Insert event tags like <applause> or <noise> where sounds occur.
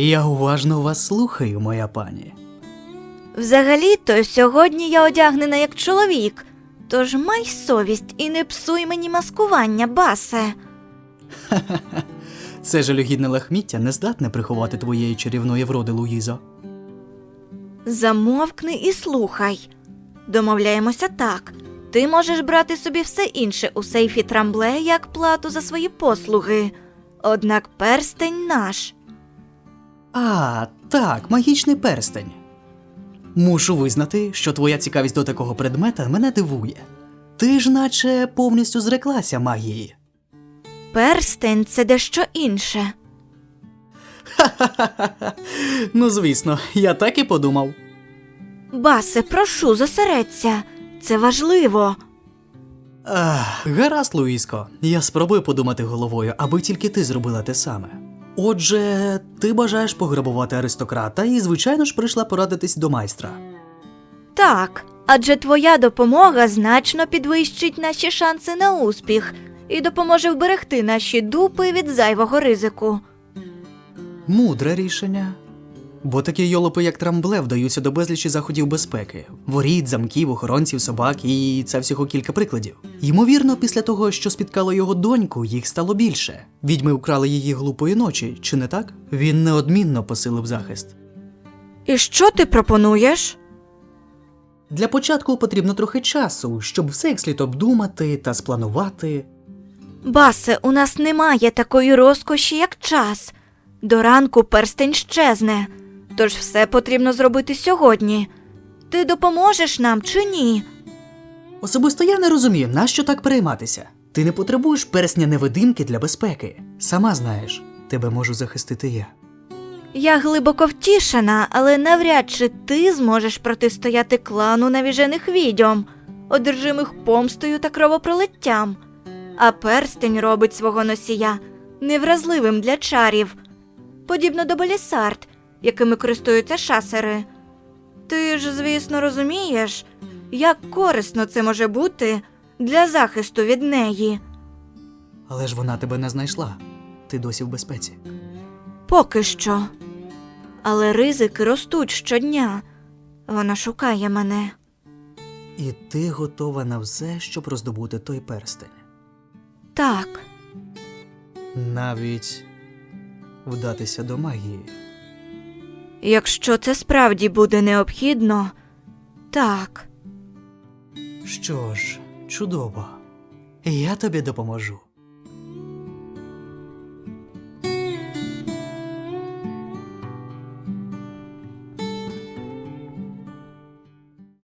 Я уважно вас слухаю, моя пані. Взагалі-то сьогодні я одягнена як чоловік. Тож май совість і не псуй мені маскування, басе. <laughs> Це жалюгідне лахміття не здатне приховати твоєї чарівної вроди, Луїзо. Замовкни і слухай. Домовляємося так. Ти можеш брати собі все інше у сейфі трамбле як плату за свої послуги. Однак перстень наш. А, так, магічний перстень. Мушу визнати, що твоя цікавість до такого предмета мене дивує. Ти ж наче повністю зреклася магії. Перстень це дещо інше. Ха <laughs> ха, Ну, звісно, я так і подумав. Басе, прошу, зосередься. Це важливо. Ах, гаразд, Луїско, я спробую подумати головою, аби тільки ти зробила те саме. Отже, ти бажаєш пограбувати аристократа і, звичайно ж, прийшла порадитись до майстра. Так, адже твоя допомога значно підвищить наші шанси на успіх і допоможе вберегти наші дупи від зайвого ризику. Мудре рішення. Бо такі йолопи, як трамбле, вдаються до безлічі заходів безпеки: воріт, замків, охоронців, собак, і це всього кілька прикладів. Ймовірно, після того, що спіткало його доньку, їх стало більше. Відьми украли її глупої ночі, чи не так? Він неодмінно посилив захист. І що ти пропонуєш? Для початку потрібно трохи часу, щоб все як слід обдумати та спланувати. Басе, у нас немає такої розкоші, як час. До ранку перстень щезне, тож все потрібно зробити сьогодні. Ти допоможеш нам чи ні? Особисто я не розумію, нащо так перейматися. Ти не потребуєш персня невидимки для безпеки. Сама знаєш, тебе можу захистити я. Я глибоко втішена, але навряд чи ти зможеш протистояти клану навіжених відьом, одержимих помстою та кровопролиттям. А перстень робить свого носія невразливим для чарів, подібно до балісард, якими користуються шасери. Ти ж, звісно, розумієш, як корисно це може бути для захисту від неї. Але ж вона тебе не знайшла. Ти досі в безпеці. Поки що. Але ризики ростуть щодня. Вона шукає мене. І ти готова на все, щоб роздобути той перстень. Так, Навіть вдатися до магії. Якщо це справді буде необхідно, так. Що ж, чудово. Я тобі допоможу.